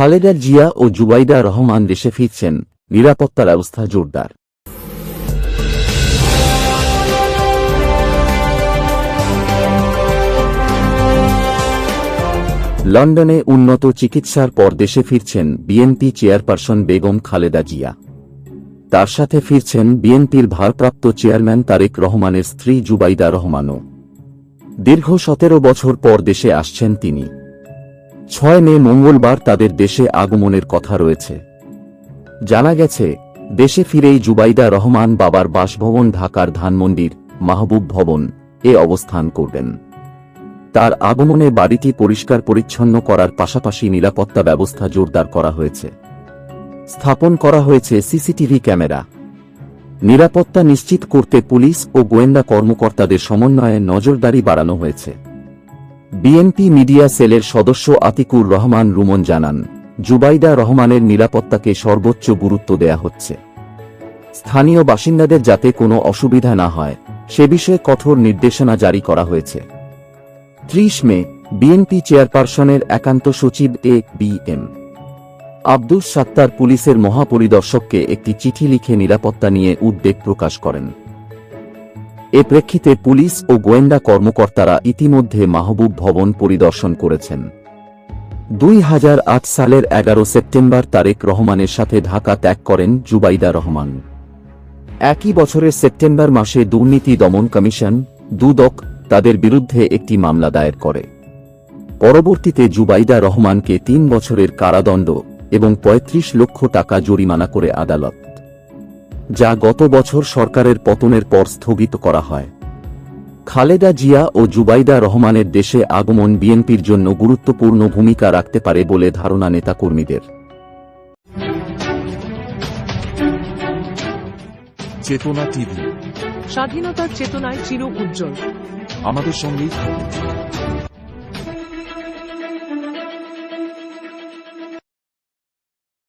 খালেদা জিয়া ও জুবাইদা রহমান দেশে ফিরছেন। নিরাপত্তা ব্যবস্থা জোরদার। লন্ডনে উন্নত চিকিৎসার পর দেশে ফিরছেন বিএনপি চেয়ারপারসন বেগম খালেদা জিয়া। তার সাথে ফিরছেন বিএনপির ভারপ্রাপ্ত চেয়ারম্যান তারেক রহমানের স্ত্রী জুবাইদা রহমানও। দীর্ঘ সতেরো বছর পর দেশে আসছেন তিনি। ছয় মে মঙ্গলবার তাদের দেশে আগমনের কথা রয়েছে। জানা গেছে, দেশে ফিরেই জুবাইদা রহমান বাবার বাসভবন ঢাকার ধানমন্ডির মাহবুব ভবন এ অবস্থান করবেন। তার আগমনে বাড়িটি পরিষ্কার পরিচ্ছন্ন করার পাশাপাশি নিরাপত্তা ব্যবস্থা জোরদার করা হয়েছে। স্থাপন করা হয়েছে সিসিটিভি ক্যামেরা। নিরাপত্তা নিশ্চিত করতে পুলিশ ও গোয়েন্দা কর্মকর্তাদের সমন্বয়ে নজরদারি বাড়ানো হয়েছে। বিএনপি মিডিয়া সেলের সদস্য আতিকুর রহমান রুমন জানান, জুবাইদা রহমানের নিরাপত্তাকে সর্বোচ্চ গুরুত্ব দেয়া হচ্ছে। স্থানীয় বাসিন্দাদের যাতে কোনো অসুবিধা না হয়, সে বিষয়ে কঠোর নির্দেশনা জারি করা হয়েছে। ত্রিশ মে, বিএনপি চেয়ারপারসনের একান্ত সচিব A B M. Abdus Sattar পুলিশের মহাপরিদর্শককে একটি চিঠি লিখে নিরাপত্তা নিয়ে উদ্বেগ প্রকাশ করেন। এ প্রেক্ষিতে পুলিশ ও গোয়েন্দা কর্মকর্তারা ইতিমধ্যে মাহবুব ভবন পরিদর্শন করেছেন। দুই সালের এগারো সেপ্টেম্বর তারেক রহমানের সাথে ঢাকা ত্যাগ করেন জুবাইদা রহমান। একই বছরের সেপ্টেম্বর মাসে দুর্নীতি দমন কমিশন, দুদক, তাদের বিরুদ্ধে একটি মামলা দায়ের করে। পরবর্তীতে জুবাইদা রহমানকে তিন বছরের কারাদণ্ড এবং ৩৫ লক্ষ টাকা জরিমানা করে আদালত। যা গত বছর সরকারের পতনের পর স্থগিত করা হয়। খালেদা জিয়া ও জুবাইদা রহমানের দেশে আগমন বিএনপির জন্য গুরুত্বপূর্ণ ভূমিকা রাখতে পারে বলে ধারণা নেতাকর্মীদের। চেতনা টিভি। স্বাধীনতার চেতনায় চির উজ্জ্বল। আমাদের সঙ্গেই থাকুন।